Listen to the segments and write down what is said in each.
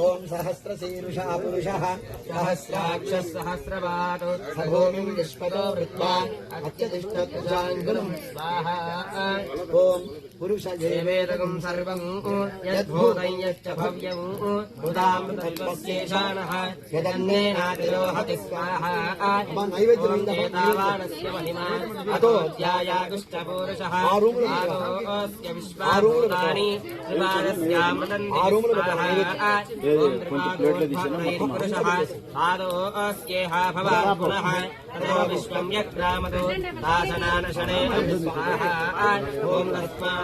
ఓం సహస్రశీర్షా పురుష సహస్రాక్ష సహస్రవాట్ సభూమి విశ్వతో వృత్వా అత్యతిష్టం స్వాహ. ఓం ॐ पुरुषजेवेदकं सर्वं यद्भूतं यश्च भव्यं मुदामृतल्पस्येषाणः यदन्नेनातिरोहति स्वाहा एतावानस्य महिमा अतो ध्यायागुष्टपूरुषः आदोऽस्य विश्वारूढानि त्रिपादस्यामृतन्ति स्वाहा ॐ त्रिपादोद्भवैः पुरुषः आदोऽस्येहा भवान् पुनः ततो विश्वं यक्रामतो दासनानशनेन स्वाहा ॐ तस्मात्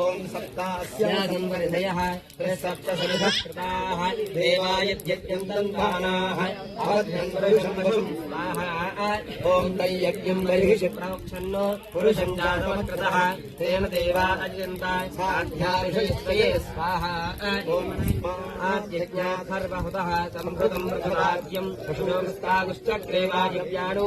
ॐ सप्तास्यासंवरिधयः सप्तसमिधः कृताः देवायद्यज्ञम् दन्तानाः अवध्यम् पुरुषम् स्वाहा ॐ तैयज्ञम् सर्वहुतः सम्भृतम् पृथुराज्यम् पशुनोस्तागुश्चक्रेवादिव्याणो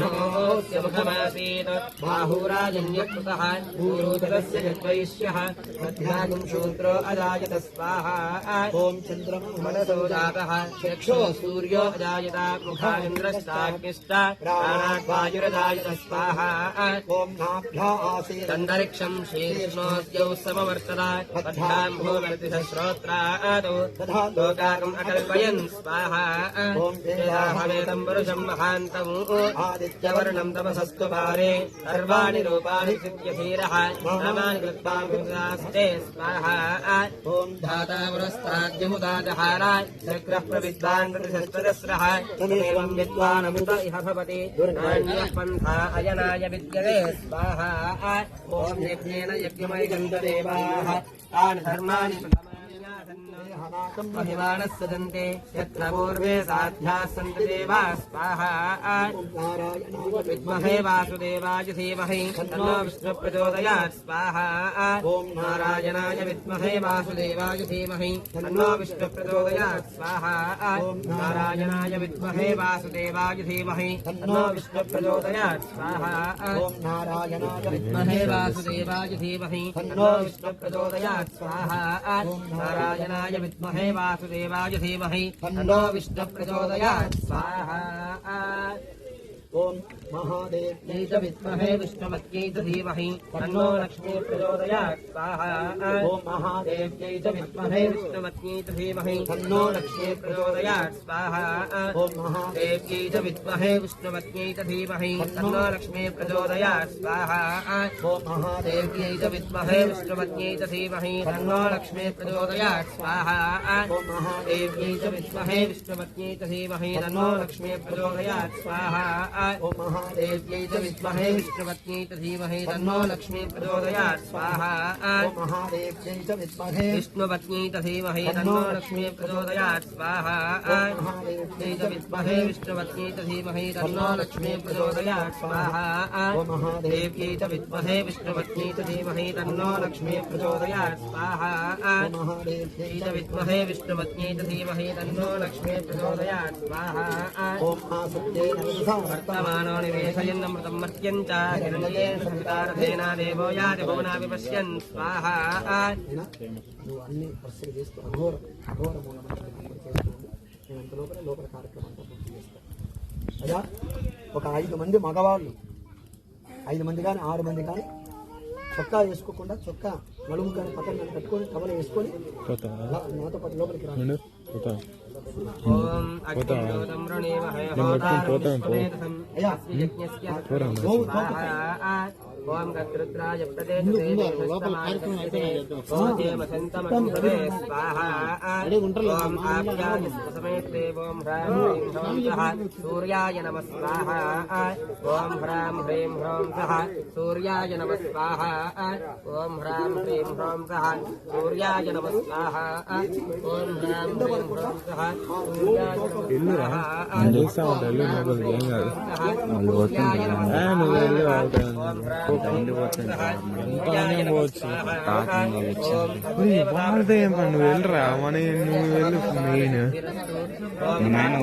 मुखमासीत् बाहुराजन्यकृतः शूद्रो अजायत स्वाहा। ॐ चन्द्रं मनसो जातः। चक्षो सूर्यो अजायत। मुखानिन्द्रश्चाग्निश्च प्राणाग्वायुरजायत स्वाहा। ॐ नाभ्या आसीत्। अन्तरिक्षं शीर्ष्णोद्यौ समवर्तत। पद्भ्यां श्रोत्रादौ तथा लोकाकम् अकल्पयन् स्वाहा। ॐ तेजाहमेतं पुरुषं महान्तम्। आदित्यवर्णं तपसस्तु पारे सर्वाणि रूपाणि सिद्ध्यधीरः नामानि कृत्वा पुरुषास्ते स्वाहा ॐ धाता प्रविद्वान् विद्वानमुत इह भवति। पन्था अयनाय विद्यते स्वाहा। ॐ यज्ञेन तानि धर्माणि महिमानः सदन्ते यत्र पूर्वे साध्याः सन्ति स्वाहा विद्महे वासुदेवाय धीमहि तन्नो स्वाहा ॐ नारायणाय विद्महे वासुदेवाय धीमहि तन्नो स्वाहा नारायणाय विद्महे वासुदेवाय धीमहि तन्नो स्वाहा नारायणाय विद्महे वासुदेवाय धीमहि तन्नो स्वाहा ॐ वासुदेवाय विद्महे वासुदेवाय धीमहि तन्नो विष्णु प्रचोदयात् स्वाहा। ओम। महादेव्यै च विद्महे विष्णुमत्यै च धीमहि तन्नो लक्ष्मी प्रचोदयात् स्वाहा ॐ महादेव्यै च विद्महे विष्णुमत्यै च धीमहि तन्नो लक्ष्मी प्रचोदयात् स्वाहा ॐ महादेव्यै च विद्महे विष्णुमत्यै च धीमहि तन्नो लक्ष्मी प्रचोदयात् स्वाहा ॐ महादेव्यै च विद्महे विष्णुमत्यै च धीमहि तन्नो लक्ष्मी प्रचोदयात् स्वाहा ॐ महादेव्यै च विद्महे विष्णुमत्यै च धीमहि तन्नो लक्ष्मी प्रचोदयात् स्वाहा ॐ महादेव्यै च विद्महे विष्णुपत्न्यै च धीमहि तन्नो लक्ष्मी प्रचोदयात्। स्वाहा। महादेव्यै च विद्महे विष्णुपत्न्यै च धीमहि तन्नो लक्ष्मी प्रचोदयात्। स्वाहा। महादेव्यै च विद्महे विष्णुपत्न्यै च धीमहि तन्नो लक्ष्मी प्रचोदयात्। स्वाहा। महादेव्यै च विद्महे विष्णुपत्न्यै च धीमहि तन्नो लक्ष्मी प्रचोदयात्। स्वाहा। महादेव्यै च विद्महे विष्णुपत्न्यै च धीमहि तन्नो लक्ष्मी प्रचोदयात्। स्वाहा। वर्तमानो निवेशयन्नमृतं मर्त्यं च हिरण्येन संहितारथेन देवो याति भुवना विपश्यन् स्वाहा నువ్వు అన్ని పరిస్థితులు చేస్తూ అఘోర అఘోర మూలమైన చేస్తూ నేను అంత లోపల లోపల కార్యక్రమం అంతా పూర్తి చేస్తాను అయ్యా ఒక ఐదు మంది మగవాళ్ళు ఐదు మంది కానీ ఆరు మంది కానీ చొక్కా వేసుకోకుండా చొక్కా నడుము కానీ పక్కన కానీ కట్టుకొని కవల వేసుకొని లా- నాతో పాటు లోపలికి రా ॐ अग्निरोदम्रणेव हयहोदारं यज्ञस्य स्वाहा। ఓం గద్రుద్రాయ ప్రదేశే ఓజేమసంతమగ్నిపదే స్వాహా ఓం ఆప్యాయస్మసమేతే ఓం హ్రాం హ్రీం హ్రౌం సహ సూర్యాయ నమ స్వాహా। ఓం హ్రాం హ్రీం హ్రౌం సహ। సూర్యాయ నమ స్వాహా। ఓం హ్రాం హ్రీం హ్రౌం సహ। సూర్యాయ నమ స్వాహా। ఓం హ్రాం హ్రీం హ్రౌం సహ। సూర్యాయ నమ స్వాహా। చూస్తా ఉంటా వెళ్ళు లోపలికి ఏం కాదు వాళ్ళు పోతుంటారు ఆ, ఏం నువ్వు వెళ్ళరా? మన నువ్వు వెళ్ళు మెయిన్ నాయన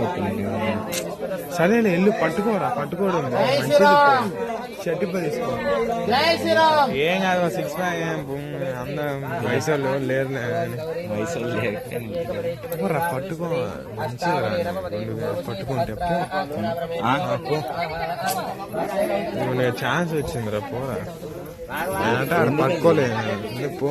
సరేలే వెళ్ళు పట్టుకోరా పట్టుకోవడం షర్ట్ తీసుకో. ఏం కాదు సిక్స్ ప్యాక్ అందరం వయసు వాళ్ళు లేరులే వయసు రా. పట్టుకో మంచిగా పట్టుకుంటే పో. ఛాన్స్ వచ్చిందిరా పోరా. అంటే ఆడ పట్టుకోలేదు పో.